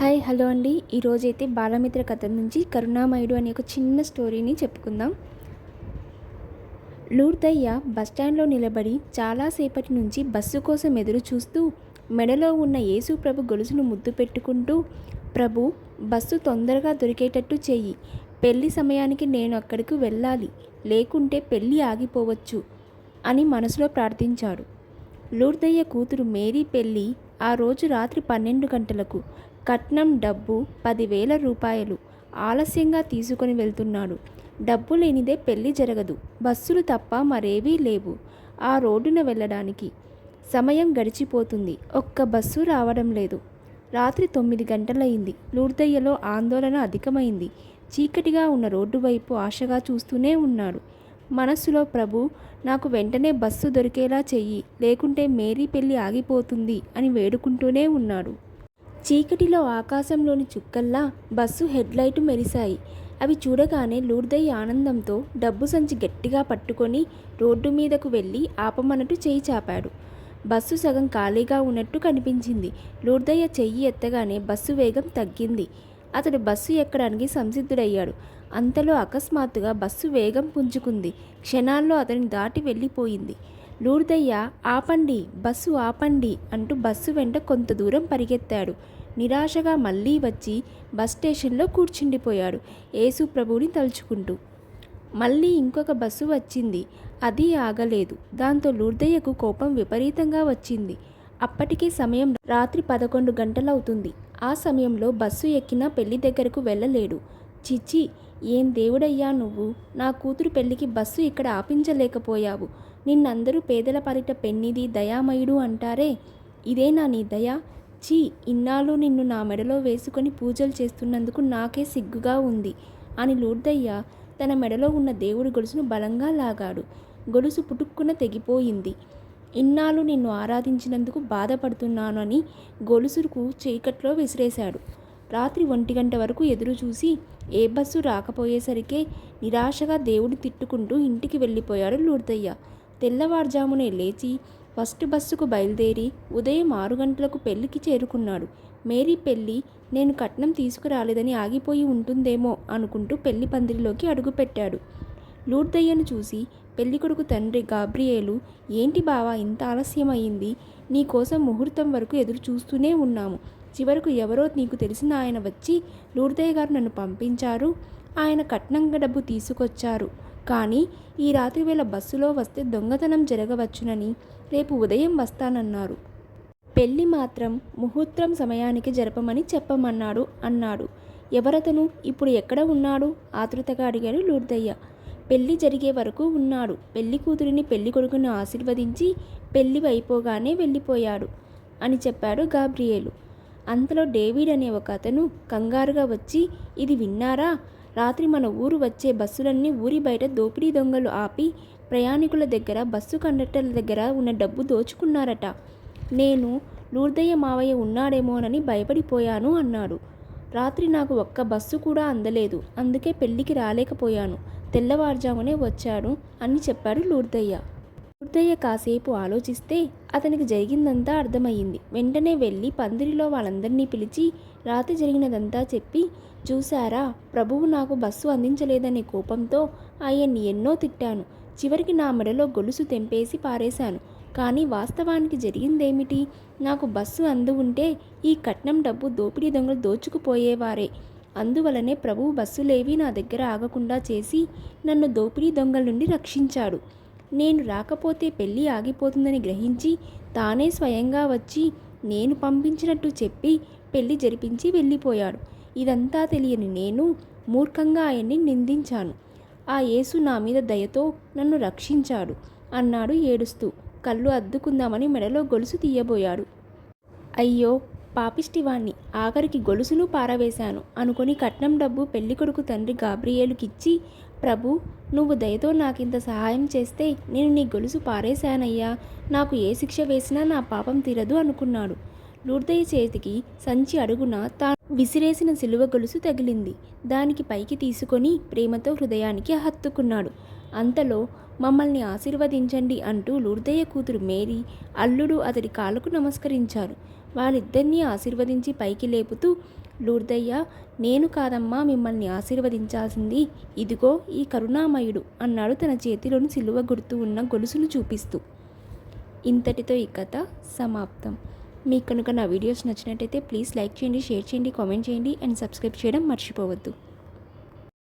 Hi hello అండి. ఈరోజైతే బాలమిత్ర కథ నుంచి కరుణామయుడు అనే ఒక చిన్న స్టోరీని చెప్పుకుందాం. లూర్దయ్య బస్టాండ్లో నిలబడి చాలాసేపటి నుంచి బస్సు కోసం ఎదురు చూస్తూ మెడలో ఉన్న యేసు ప్రభు గొలుసును ముద్దు పెట్టుకుంటూ ప్రభు బస్సు తొందరగా దొరికేటట్టు చెయ్యి. పెళ్ళి సమయానికి నేను అక్కడికి వెళ్ళాలి. లేకుంటే పెళ్ళి ఆగిపోవచ్చు అని మనసులో ప్రార్థించాడు. లూర్దయ్య కూతురు మేరీ పెళ్ళి ఆ రోజు రాత్రి పన్నెండు గంటలకు. కట్నం డబ్బు పదివేల రూపాయలు ఆలస్యంగా తీసుకొని వెళ్తున్నాడు. డబ్బు లేనిదే పెళ్ళి జరగదు. బస్సులు తప్ప మరేవీ లేవు ఆ రోడ్డున వెళ్ళడానికి. సమయం గడిచిపోతుంది. ఒక్క బస్సు రావడం లేదు. రాత్రి తొమ్మిది గంటలయింది లూర్దయ్యలో ఆందోళన అధికమైంది. చీకటిగా ఉన్న రోడ్డు వైపు ఆశగా చూస్తూనే ఉన్నాడు. మనస్సులో ప్రభు నాకు వెంటనే బస్సు దొరికేలా చెయ్యి. లేకుంటే మేరీ పెళ్ళి ఆగిపోతుంది అని వేడుకుంటూనే ఉన్నాడు. చీకటిలో ఆకాశంలోని చుక్కల్లా బస్సు హెడ్లైటు మెరిశాయి. అవి చూడగానే లూర్దయ్య ఆనందంతో డబ్బు సంచి గట్టిగా పట్టుకొని రోడ్డు మీదకు వెళ్ళి ఆపమన్నట్టు చేయి చాపాడు. బస్సు సగం ఖాళీగా ఉన్నట్టు కనిపించింది. లూర్దయ్య చెయ్యి ఎత్తగానే బస్సు వేగం తగ్గింది. అతడు బస్సు ఎక్కడానికి సంసిద్ధుడయ్యాడు. అంతలో అకస్మాత్తుగా బస్సు వేగం పుంజుకుంది. క్షణాల్లో అతని దాటి వెళ్ళిపోయింది. లూర్దయ్య ఆపండి బస్సు ఆపండి అంటూ బస్సు వెంట కొంత దూరం పరిగెత్తాడు. నిరాశగా మళ్ళీ వచ్చి బస్ స్టేషన్లో కూర్చుండిపోయాడు యేసు ప్రభువుని తలుచుకుంటూ. మళ్ళీ ఇంకొక బస్సు వచ్చింది. అది ఆగలేదు. దాంతో లూర్దయ్యకు కోపం విపరీతంగా వచ్చింది. అప్పటికే సమయం రాత్రి పదకొండు గంటలవుతుంది. ఆ సమయంలో బస్సు ఎక్కినా పెళ్ళి దగ్గరకు వెళ్ళలేడు. చిచ్చి ఏం దేవుడయ్యా నువ్వు? నా కూతురు పెళ్ళికి బస్సు ఇక్కడ ఆపించలేకపోయావు. నిన్నందరూ పేదల పరిట పెన్నిది దయామయుడు అంటారే? ఇదేనా నీ దయ? చీ ఇన్నాళ్ళు నిన్ను నా మెడలో వేసుకొని పూజలు చేస్తున్నందుకు నాకే సిగ్గుగా ఉంది అని లూర్దయ్య తన మెడలో ఉన్న దేవుడి గొలుసును బలంగా లాగాడు. గొలుసు పుటుక్కున తెగిపోయింది. ఇన్నాళ్ళు నిన్ను ఆరాధించినందుకు బాధపడుతున్నాను అని గొలుసుకు చీకట్లో విసిరేశాడు. రాత్రి ఒంటి గంట వరకు ఎదురు చూసి ఏ బస్సు రాకపోయేసరికే నిరాశగా దేవుడు తిట్టుకుంటూ ఇంటికి వెళ్ళిపోయాడు లూర్దయ్య. తెల్లవారుజామునే లేచి ఫస్ట్ బస్సుకు బయలుదేరి ఉదయం ఆరు గంటలకు పెళ్ళికి చేరుకున్నాడు. మేరీ పెళ్ళి నేను కట్నం తీసుకురాలేదని ఆగిపోయి ఉంటుందేమో అనుకుంటూ పెళ్ళి పందిరిలోకి అడుగుపెట్టాడు. లూర్దయ్యను చూసి పెళ్ళికొడుకు తండ్రి గాబ్రియేలు ఏంటి బావా ఇంత ఆలస్యమైంది నీ కోసం ముహూర్తం వరకు ఎదురు చూస్తూనే ఉన్నాము. చివరకు ఎవరో నీకు తెలిసిన ఆయన వచ్చి లూర్దయ్య గారు నన్ను పంపించారు. ఆయన కట్నంగా డబ్బు తీసుకొచ్చారు. కానీ ఈ రాత్రి వేళ బస్సులో వస్తే దొంగతనం జరగవచ్చునని రేపు ఉదయం వస్తానన్నారు. పెళ్ళి మాత్రం ముహూర్తం సమయానికి జరపమని చెప్పమన్నాడు అన్నాడు. ఎవరతను? ఇప్పుడు ఎక్కడ ఉన్నాడు? ఆతృతగా అడిగాడు లూర్దయ్య. పెళ్ళి జరిగే వరకు ఉన్నాడు. పెళ్ళి కూతురిని పెళ్ళి కొడుకును ఆశీర్వదించి పెళ్ళి అయిపోగానే వెళ్ళిపోయాడు అని చెప్పాడు గాబ్రియేలు. అంతలో డేవిడ్ అనే ఒక అతను కంగారుగా వచ్చి ఇది విన్నారా? రాత్రి మన ఊరు వచ్చే బస్సులన్నీ ఊరి బయట దోపిడీ దొంగలు ఆపి ప్రయాణికుల దగ్గర బస్సు కండక్టర్ల దగ్గర ఉన్న డబ్బు దోచుకున్నారట. నేను లూర్దయ్య మావయ్య ఉన్నాడేమోనని భయపడిపోయాను అన్నాడు. రాత్రి నాకు ఒక్క బస్సు కూడా అందలేదు. అందుకే పెళ్ళికి రాలేకపోయాను. తెల్లవారుజామునే వచ్చాడు అని చెప్పాడు లూర్దయ్య. లూర్దయ్య కాసేపు ఆలోచిస్తే అతనికి జరిగిందంతా అర్థమయ్యింది. వెంటనే వెళ్ళి పందిరిలో వాళ్ళందరినీ పిలిచి రాత్రి జరిగినదంతా చెప్పి చూశారా ప్రభువు నాకు బస్సు అందించలేదనే కోపంతో ఆయన్ని ఎన్నో తిట్టాను. చివరికి నా మెడలో గొలుసు తెంపేసి పారేశాను. కానీ వాస్తవానికి జరిగిందేమిటి? నాకు బస్సు అందు ఉంటే ఈ కట్నం డబ్బు దోపిడీ దొంగలు దోచుకుపోయేవారే. అందువలనే ప్రభువు బస్సులేవి నా దగ్గర ఆగకుండా చేసి నన్ను దోపిడీ దొంగల నుండి రక్షించాడు. నేను రాకపోతే పెళ్ళి ఆగిపోతుందని గ్రహించి తానే స్వయంగా వచ్చి నేను పంపించినట్టు చెప్పి పెళ్ళి జరిపించి వెళ్ళిపోయాడు. ఇదంతా తెలియని నేను మూర్ఖంగా ఆయన్ని నిందించాను. ఆ యేసు నా మీద దయతో నన్ను రక్షించాడు అన్నాడు ఏడుస్తూ. కళ్ళు అద్దుకుందామని మెడలో గొలుసు తీయబోయాడు. అయ్యో పాపిష్టివాణ్ణి ఆఖరికి గొలుసును పారవేశాను అనుకుని కట్నం డబ్బు పెళ్ళికొడుకు తండ్రి గాబ్రియేలుకిచ్చి ప్రభు నువ్వు దయతో నాకింత సహాయం చేస్తే నేను నీ గొలుసు పారేశానయ్యా. నాకు ఏ శిక్ష వేసినా నా పాపం తీరదు అనుకున్నాడు. లూర్దయ్య చేతికి సంచి అడుగున తాను విసిరేసిన సిలువ గొలుసు తగిలింది. దానికి పైకి తీసుకొని ప్రేమతో హృదయానికి హత్తుకున్నాడు. అంతలో మమ్మల్ని ఆశీర్వదించండి అంటూ లూర్దయ్య కూతురు మేరీ అల్లుడు అతడి కాళ్ళకు నమస్కరించారు. వాళ్ళిద్దరినీ ఆశీర్వదించి పైకి లేపుతూ లూర్దయ్య నేను కాదమ్మా మిమ్మల్ని ఆశీర్వదించాల్సింది. ఇదిగో ఈ కరుణామయుడు అన్నాడు తన చేతిలోని సిలువ గుర్తు ఉన్న గొలుసును చూపిస్తూ. ఇంతటితో ఈ కథ సమాప్తం. మీకు కనుక నా వీడియోస్ నచ్చినట్టయితే ప్లీజ్ లైక్ చేయండి షేర్ చేయండి కామెంట్ చేయండి అండ్ సబ్స్క్రైబ్ చేయడం మర్చిపోవద్దు.